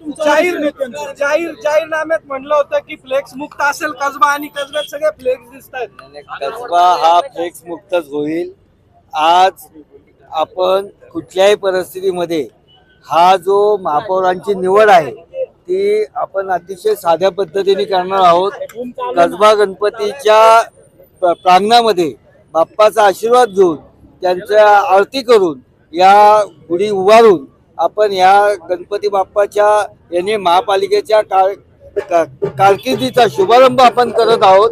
जाहीर? जाहीर जाहीरनाम्यात म्हणलं होतं की फ्लेक्स मुक्त असेल कसबा आणि कसब्यात सगळे फ्लेक्स दिसत आहेत. कसबा हा फ्लेक्स मुक्तच होईल. आज आपण कुठल्याही परिस्थितीमध्ये हा जो महापौरांची निवड आहे ती आपण अतिशय साध्या पद्धतीने करणार आहोत. कसबा गणपतीच्या प्र- प्रांगणामध्ये बाप्पाचा आशीर्वाद घेऊन त्यांच्या आरती करून या गुढी उभारून आपण या गणपती बाप्पाच्या याने महापालिकेच्या कारकिर्दीचा शुभारंभ आपण करत आहोत.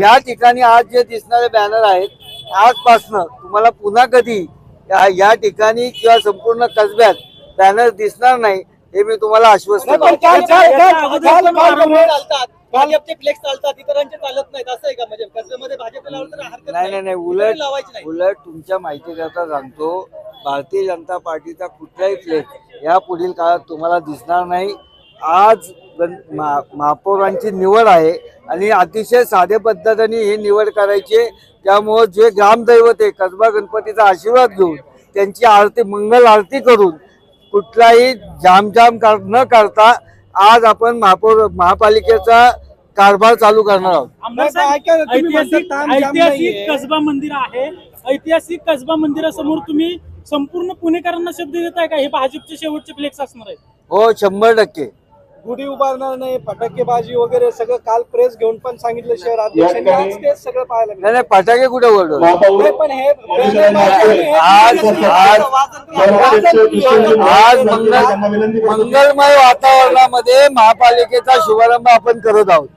या ठिकाणी आज जे दिसणारे बॅनर आहेत आजपासनं तुम्हाला पुन्हा कधी या ठिकाणी किंवा संपूर्ण कसब्यात बॅनर दिसणार नाही हे मी तुम्हाला आश्वस्त नाही, करतो. म्हणजे नाही नाही नाही. इतरांनी उलट उलट तुमच्या माहितीकरता सांगतो भारतीय जनता पार्टीचा कुठलाही फ्लेक्स या पुढील काळात तुम्हाला दिसणार नाही आज मा- महापौरांची निवड आहे आणि अतिशय साध्या पद्धतीने ही निवड करायची आहे. त्यामुळं जे ग्रामदैवत आहे कसबा गणपतीचा आशीर्वाद घेऊन त्यांची आरती मंगल आरती करून कुठलाही जामजाम कर न करता आज आपण महापौर महापालिकेचा कारभार चालू करणार आहोत. ऐतिहासिक कसबा मंदिर आहे ऐतिहासिक कसबा मंदिरासमोर तुम्ही संपूर्ण पुणेकरांना शब्द देताय का हे भाजपचे शेवटचे फ्लेक्स असणार आहेत हो शंभर टक्के गुढी उभारणार नाही फटाकेबाजी वगैरे सगळं काल प्रेस घेऊन पण सांगितलं शहर अध्यक्षांनी आज ते सगळं पाहायला मिळालं. नाही नाही फटाके कुठे नाही, पण हे आज- आज- आज मंगल मंगलमय वातावरणामध्ये महापालिकेचा शुभारंभ आपण करत आहोत